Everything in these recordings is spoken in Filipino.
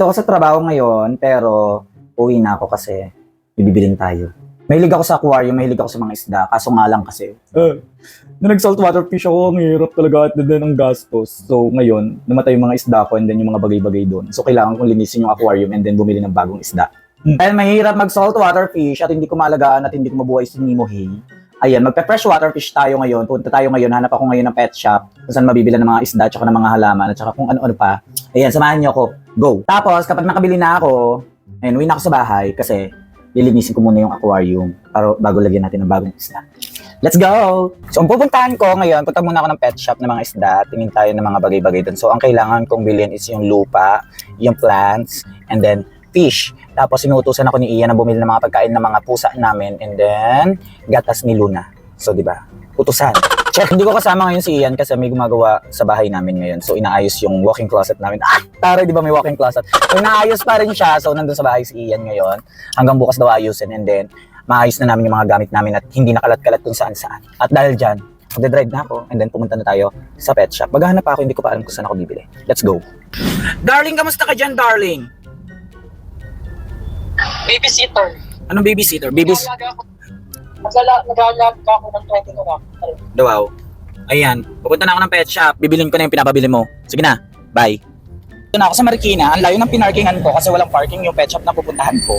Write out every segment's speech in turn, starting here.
So ako sa trabaho ngayon, pero uwi na ako kasi bibibilin tayo. Mahilig ako sa aquarium, mahilig ako sa mga isda, kaso nga lang kasi. Eh, na nag-saltwater fish ako, ang hirap talaga at din ang gastos. So ngayon, namatay yung mga isda ko and then yung mga bagay-bagay doon. So kailangan kong linisin yung aquarium and then bumili ng bagong isda. Dahil mahirap mag saltwater fish at hindi ko maalagaan at hindi ko mabuhay si Nemo Hay. Ayan, magpe-freshwater fish tayo ngayon. Punta tayo ngayon, hanap ako ngayon ng pet shop kung saan mabibila ng mga isda at ng mga halaman at saka kung ano-ano pa. Ayan, samahan niyo ako. Go! Tapos, kapag nakabili na ako, ayun, uwi na ako sa bahay kasi lilinisin ko muna yung aquarium para bago lagyan natin ng bagong isda. Let's go! So, ang pupuntahan ko ngayon, punta muna ako ng pet shop ng mga isda, tingin tayo ng mga bagay-bagay doon. So, ang kailangan kong bilhin is yung lupa, yung plants, and then fish. Tapos, sinutusan ako ni Ian na bumili ng mga pagkain ng mga pusa namin, and then, gatas ni Luna. So, di ba? Utusan. Check, hindi ko kasama ngayon si Ian kasi may gumagawa sa bahay namin ngayon. So, inaayos yung walk-in closet namin. Ah! Tara, di ba may walk-in closet? So, inaayos pa rin siya. So, nandun sa bahay si Ian ngayon. Hanggang bukas daw ayusin. And then, maayos na namin yung mga gamit namin at hindi nakalat-kalat kung saan-saan. At dahil dyan, magdadrive na ako and then pumunta na tayo sa pet shop. Maghahanap ako, hindi ko pa alam kung saan ako bibili. Let's go. Darling, kamusta ka dyan, darling? Babysitter. Anong babysitter? Babys... Nag-aalaga ako. Nag-ala- Nag-aalaga ako ng 20 na lang. Wow. Ayan, pupunta na ako ng pet shop. Bibilin ko na yung pinapabili mo. Sige na, bye. Ito na ako sa Marikina. Ang layo ng pinarkingan ko kasi walang parking yung pet shop na pupuntahan ko.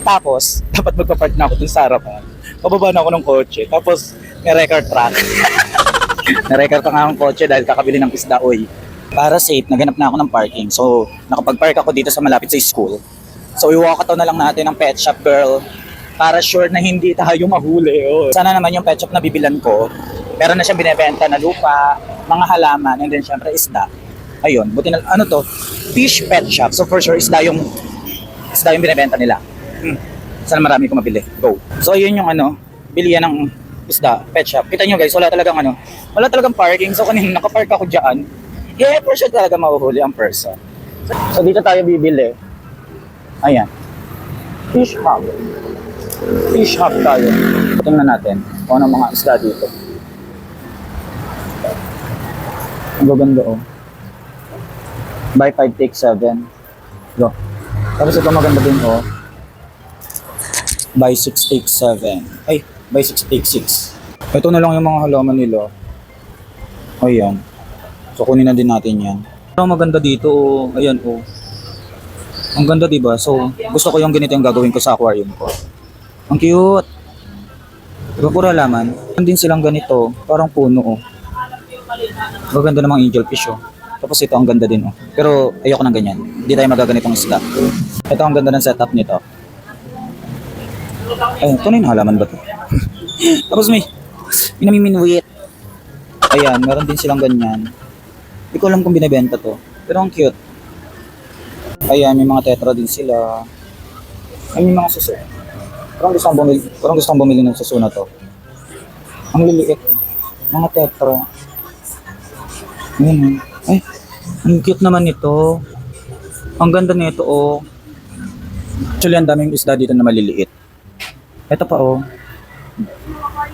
Tapos, dapat magpa-park na ako dun sa harapan. Pababa na ako ng kotse. Tapos, may record track. Na-record pa nga akong kotse dahil kakabili ng isda, oy. Para safe, naganap na ako ng parking. So, nakapag-park ako dito sa malapit sa school. So, iwalk na lang natin ng pet shop, girl. Para sure na hindi tayo mahuli. Oh. Sana naman yung pet shop na bibilan ko. Meron na siyang binebenta na lupa, mga halaman, and then syempre isda. Ayun, buti na, ano to? Fish pet shop. So, for sure, isda yung, isda yung binebenta nila. Hmm. Sana marami ko mabili. Go. So, yun yung ano, bilihan ng isda, pet shop. Kita nyo guys, wala talagang ano, wala talagang parking. So, kanina nakapark ako dyan. Yeah, for sure talaga mahuhuli ang person. So, dito tayo bibili. Ayan. Fish hub. Fish hub tayo. Tingnan natin kung ano mga isda dito. Ang gaganda oh. Buy 5, take 7. Go. Tapos ito maganda din oh. Buy 6, take 7. Ay, buy 6, take 6. Ito na lang yung mga halaman nila. Ayan. So kunin na din natin yan. Ang maganda dito, oh. ayan oh. Ang ganda 'di ba? So, gusto ko yung ganito yung gagawin ko sa aquarium ko. Ang cute. Diba pura laman? Meron din silang ganito, parang puno oh. Maganda namang angel fish oh. Tapos ito ang ganda din oh. Pero ayoko ng ganyan. Hindi tayo magaganitong isda. Ito ang ganda ng setup nito. Ay, ito na halaman ba to? Tapos may, may namiminwit. Ayan, meron din silang ganyan. Hindi ko alam kung binibenta to. Pero ang cute. Ayan, may mga tetra din sila. Ay, may mga suso. Parang gusto kong bumili, parang gusto kong bumili ng suso to. Ang liliit. Mga tetra. Ayan. oh. Ay, ang cute naman nito. Ang ganda nito, oh. Actually, ang daming isda dito na maliliit. Ito pa, oh.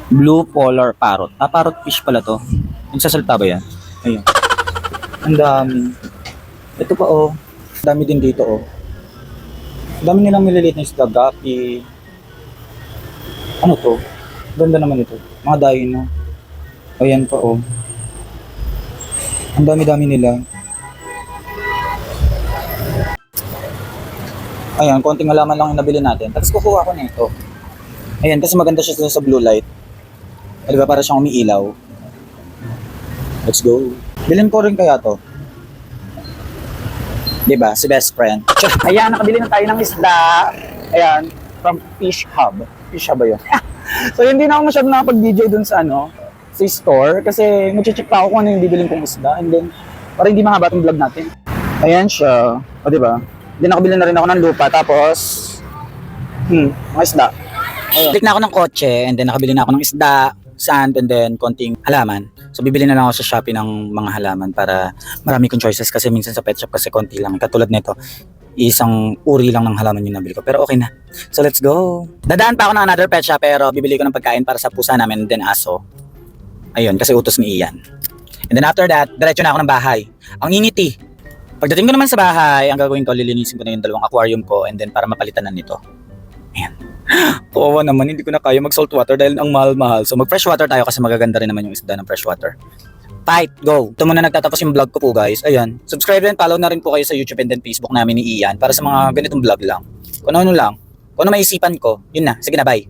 Blue polar parrot. Ah, parrot fish pala to. Nagsasalta ba yan? Ayun. Ang dami. Ito pa, oh. Ang dami din dito, oh. Ang dami nilang maliliit na isda. Gapi. Ano to? Ganda naman ito. Mga dino. Ayan pa, oh. Ang dami-dami nila. Ayan, konting halaman lang yung nabili natin. Tapos kukuha ko na ito. Ayan, kasi maganda siya sa blue light. Di para siyang umiilaw. Let's go. Bilhin ko rin kaya to. Di ba? Si best friend. Ayan, nakabili na tayo ng isda. Ayan, from Fish Hub. Hub ba yun? so, hindi na ako masyadong nakapag-DJ dun sa ano, sa store. Kasi mag-check pa ako kung ano yung bibilin kong isda. And then, para hindi mahaba itong vlog natin. Ayan siya. O, di ba? Then nakabili na rin ako ng lupa. Tapos, hmm, mga isda. Ayun. Click na ako ng kotse and then nakabili na ako ng isda, sand, and then konting halaman. So bibili na lang ako sa Shopee ng mga halaman para marami kong choices kasi minsan sa pet shop kasi konti lang. Katulad nito, isang uri lang ng halaman yung nabili ko. Pero okay na. So let's go. Dadaan pa ako ng another pet shop pero bibili ko ng pagkain para sa pusa namin and then aso. Ayun, kasi utos ni Ian. And then after that, diretso na ako ng bahay. Ang init eh. Pagdating ko naman sa bahay, ang gagawin ko, lilinisin ko na yung dalawang aquarium ko and then para mapalitan na nito. Ayan. Kawawa naman, hindi ko na kaya mag saltwater dahil ang mahal-mahal. So mag freshwater tayo kasi magaganda rin naman yung isda ng freshwater. Fight, go! Ito muna nagtatapos yung vlog ko po guys. Ayan. Subscribe and follow na rin po kayo sa YouTube and then Facebook namin ni Ian para sa mga ganitong vlog lang. Kung ano lang. Kung ano maisipan ko, yun na. Sige na, bye.